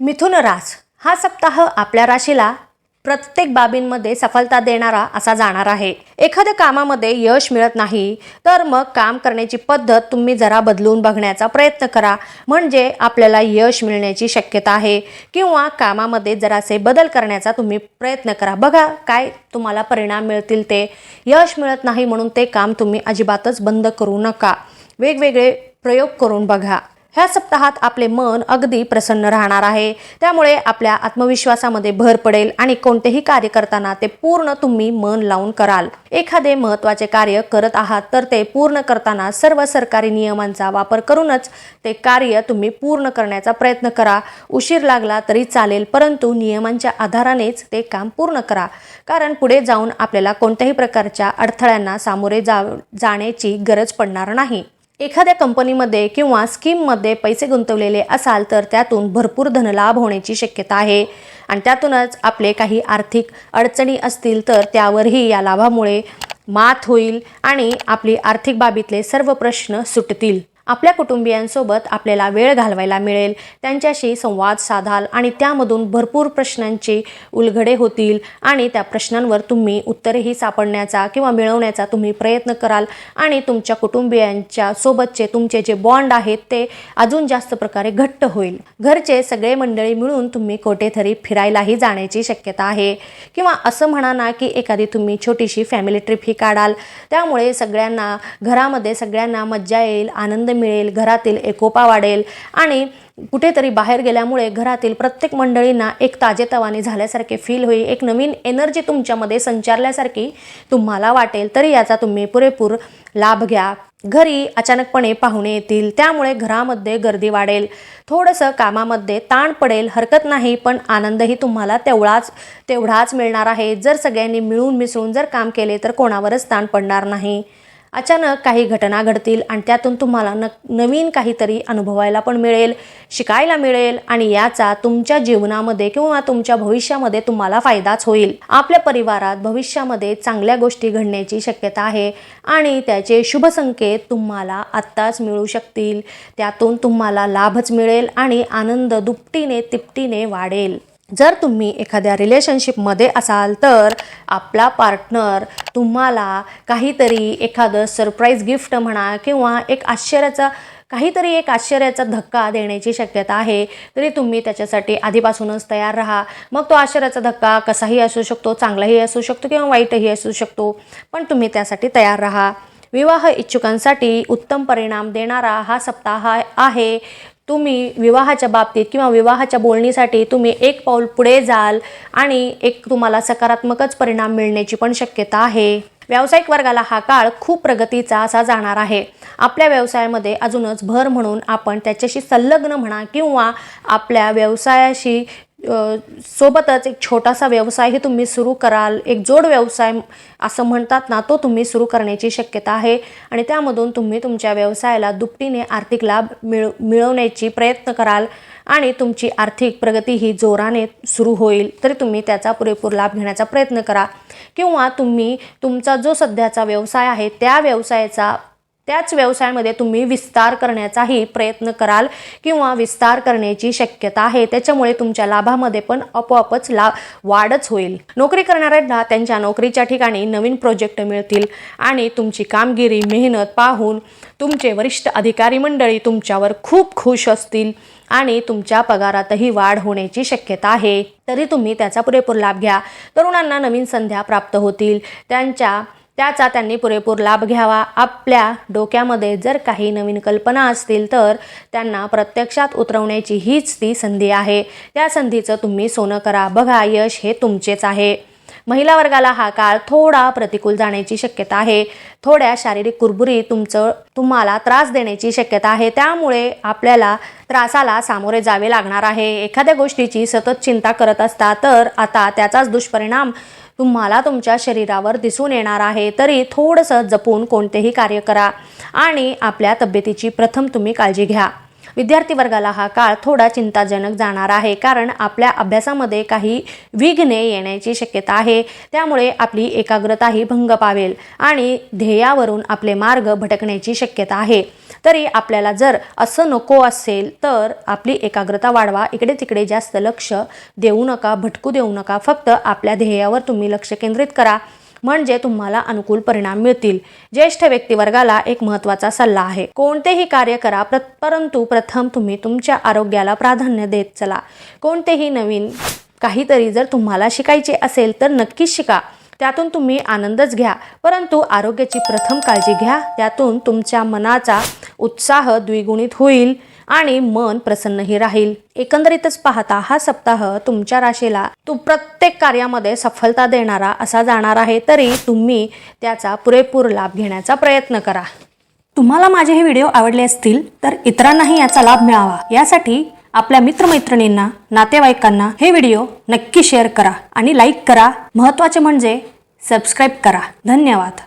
मिथुन रास हा सप्ताह आपल्या राशीला प्रत्येक बाबींमध्ये सफलता देणारा असा जाणार आहे. एखाद्या कामामध्ये यश मिळत नाही तर मग काम करण्याची पद्धत तुम्ही जरा बदलून बघण्याचा प्रयत्न करा. म्हणजे आपल्याला यश मिळण्याची शक्यता आहे किंवा कामामध्ये जरासे बदल करण्याचा तुम्ही प्रयत्न करा. बघा काय तुम्हाला परिणाम मिळतील ते. यश मिळत नाही म्हणून ते काम तुम्ही अजिबातच बंद करू नका. वेगवेगळे प्रयोग करून बघा. ह्या सप्ताहात आपले मन अगदी प्रसन्न राहणार आहे. त्यामुळे आपल्या आत्मविश्वासामध्ये भर पडेल आणि कोणतेही कार्य करताना ते पूर्ण तुम्ही मन लावून कराल. एखादे महत्त्वाचे कार्य करत आहात तर ते पूर्ण करताना सर्व सरकारी नियमांचा वापर करूनच ते कार्य तुम्ही पूर्ण करण्याचा प्रयत्न करा. उशीर लागला तरी चालेल परंतु नियमांच्या आधारानेच ते काम पूर्ण करा. कारण पुढे जाऊन आपल्याला कोणत्याही प्रकारच्या अडथळ्यांना सामोरे जा जाण्याची गरज पडणार नाही. एखाद्या कंपनीमध्ये किंवा स्कीममध्ये पैसे गुंतवलेले असाल तर त्यातून भरपूर धनलाभ होण्याची शक्यता आहे. आणि त्यातूनच आपले काही आर्थिक अडचणी असतील तर त्यावरही या लाभामुळे मात होईल आणि आपली आर्थिक बाबीतले सर्व प्रश्न सुटतील. आपल्या कुटुंबियांसोबत आपल्याला वेळ घालवायला मिळेल. त्यांच्याशी संवाद साधाल आणि त्यामधून भरपूर प्रश्नांची उलगडे होतील आणि त्या प्रश्नांवर तुम्ही उत्तरेही सापडण्याचा किंवा मिळवण्याचा तुम्ही प्रयत्न कराल आणि तुमच्या कुटुंबियांच्या सोबतचे तुमचे जे बॉन्ड आहेत ते अजून जास्त प्रकारे घट्ट होईल. घरचे सगळे मंडळी मिळून तुम्ही कोठेतरी फिरायलाही जाण्याची शक्यता आहे. किंवा असं म्हणा ना की एखादी तुम्ही छोटीशी फॅमिली ट्रिप ही काढाल. त्यामुळे सगळ्यांना घरामध्ये सगळ्यांना मज्जा येईल आनंद मिळेल घरातील एकोपा वाढेल आणि कुठेतरी बाहेर गेल्यामुळे घरातील प्रत्येक मंडळींना एक ताजेतवाने झाल्यासारखे फील होईल एक नवीन एनर्जी तुमच्यामध्ये संचारल्यासारखी तुम्हाला वाटेल. तरी याचा तुम्ही पुरेपूर लाभ घ्या. घरी अचानकपणे पाहुणे येतील त्यामुळे घरामध्ये गर्दी वाढेल. थोडंसं कामामध्ये ताण पडेल हरकत नाही पण आनंदही तुम्हाला तेवढाच तेवढाच मिळणार आहे. जर सगळ्यांनी मिळून मिसळून जर काम केले तर कोणावरच ताण पडणार नाही. अचानक काही घटना घडतील आणि त्यातून तुम्हाला न नवीन काहीतरी अनुभवायला पण मिळेल शिकायला मिळेल आणि याचा तुमच्या जीवनामध्ये किंवा तुमच्या भविष्यामध्ये तुम्हाला फायदाच होईल. आपल्या परिवारात भविष्यामध्ये चांगल्या गोष्टी घडण्याची शक्यता आहे आणि त्याचे शुभ संकेत तुम्हाला आत्ताच मिळू शकतील. त्यातून तुम्हाला लाभच मिळेल आणि आनंद दुपटीने तिपटीने वाढेल. जर तुम्ही एखाद्या रिलेशनशिपमध्ये असाल तर आपला पार्टनर तुम्हाला काहीतरी एखादं सरप्राईज गिफ्ट म्हणा किंवा एक आश्चर्याचा काहीतरी एक आश्चर्याचा धक्का देण्याची शक्यता आहे तरी तुम्ही त्याच्यासाठी आधीपासूनच तयार राहा. मग तो आश्चर्याचा धक्का कसाही असू शकतो चांगलाही असू शकतो किंवा वाईटही असू शकतो पण तुम्ही त्यासाठी तयार राहा. विवाह इच्छुकांसाठी उत्तम परिणाम देणारा हा सप्ताह आहे. तुम्ही विवाहाच्या बाबतीत किंवा विवाहाच्या बोलणीसाठी तुम्ही एक पाऊल पुढे जाल आणि एक तुम्हाला सकारात्मकच परिणाम मिळण्याची पण शक्यता आहे. व्यावसायिक वर्गाला हा काळ खूप प्रगतीचा असा जाणार आहे. आपल्या व्यवसायामध्ये अजूनच भर म्हणून आपण त्याच्याशी संलग्न म्हणा किंवा आपल्या व्यवसायाशी सोबतच एक छोटासा व्यवसायही तुम्ही सुरू कराल. एक जोड व्यवसाय असं म्हणतात ना तो तुम्ही सुरू करण्याची शक्यता आहे. आणि त्यामधून तुम्ही तुमच्या व्यवसायाला दुपटीने आर्थिक लाभ मिळ मिळवण्याची प्रयत्न कराल आणि तुमची आर्थिक प्रगती ही जोराने सुरू होईल. तरी तुम्ही त्याचा पुरेपूर लाभ घेण्याचा प्रयत्न करा. किंवा तुम्ही तुमचा जो सध्याचा व्यवसाय आहे त्या व्यवसायाचा त्याच व्यवसायामध्ये तुम्ही विस्तार करण्याचाही प्रयत्न कराल किंवा विस्तार करण्याची शक्यता आहे. त्याच्यामुळे तुमच्या लाभामध्ये पण आपोआपच लाभ वाढच होईल. नोकरी करणाऱ्यांना त्यांच्या नोकरीच्या ठिकाणी नवीन प्रोजेक्ट मिळतील आणि तुमची कामगिरी मेहनत पाहून तुमचे वरिष्ठ अधिकारी मंडळी तुमच्यावर खूप खुश असतील आणि तुमच्या पगारातही वाढ होण्याची शक्यता आहे. तरी तुम्ही त्याचा पुरेपूर लाभ घ्या. तरुणांना नवीन संध्या प्राप्त होतील. त्यांच्या त्याचा त्यांनी पुरेपूर लाभ घ्यावा. आपल्या डोक्यामध्ये जर काही नवीन कल्पना असतील तर त्यांना प्रत्यक्षात उतरवण्याची हीच ती संधी आहे. त्या संधीचं तुम्ही सोनं करा. बघा यश हे तुमचेच आहे. महिला वर्गाला हा काळ थोडा प्रतिकूल जाण्याची शक्यता आहे. थोड्या शारीरिक कुरबुरी तुमचं तुम्हाला त्रास देण्याची शक्यता आहे. त्यामुळे आपल्याला त्रासाला सामोरे जावे लागणार आहे. एखाद्या गोष्टीची सतत चिंता करत असता तर आता त्याचाच दुष्परिणाम तुम्हाला तुमच्या शरीरावर दिसून येणार आहे तरी थोडंसं जपून कोणतेही कार्य करा आणि आपल्या तब्येतीची प्रथम तुम्ही काळजी घ्या. विद्यार्थी वर्गाला हा काळ थोडा चिंताजनक जाणार आहे कारण आपल्या अभ्यासामध्ये काही विघ्ने येण्याची शक्यता आहे त्यामुळे आपली एकाग्रताही भंग पावेल आणि ध्येयावरून आपले मार्ग भटकण्याची शक्यता आहे. तरी आपल्याला जर असं नको असेल तर आपली एकाग्रता वाढवा. इकडे तिकडे जास्त लक्ष देऊ नका भटकू देऊ नका. फक्त आपल्या ध्येयावर तुम्ही लक्ष केंद्रित करा. म्हणजे तुम्हाला अनुकूल परिणाम मिळतील. ज्येष्ठ व्यक्तिवर्गाला एक महत्त्वाचा सल्ला आहे. कोणतेही कार्य करा परंतु प्रथम तुम्ही तुमच्या आरोग्याला प्राधान्य देत चला. कोणतेही नवीन काहीतरी जर तुम्हाला शिकायचे असेल तर नक्कीच शिका. त्यातून तुम्ही आनंदच घ्या. परंतु आरोग्याची प्रथम काळजी घ्या. त्यातून तुमच्या मनाचा उत्साह द्विगुणित होईल आणि मन प्रसन्नही राहील. एकंदरीतच पाहता हा सप्ताह तुमच्या राशीला तू प्रत्येक कार्यामध्ये सफलता देणारा असा जाणार आहे तरी तुम्ही त्याचा पुरेपूर लाभ घेण्याचा प्रयत्न करा. तुम्हाला माझे हे व्हिडिओ आवडले असतील तर इतरांनाही याचा लाभ मिळावा. यासाठी आपल्या मित्रमैत्रिणींना नातेवाईकांना हे व्हिडिओ नक्की शेअर करा आणि लाईक करा. महत्त्वाचे म्हणजे सबस्क्राईब करा. धन्यवाद.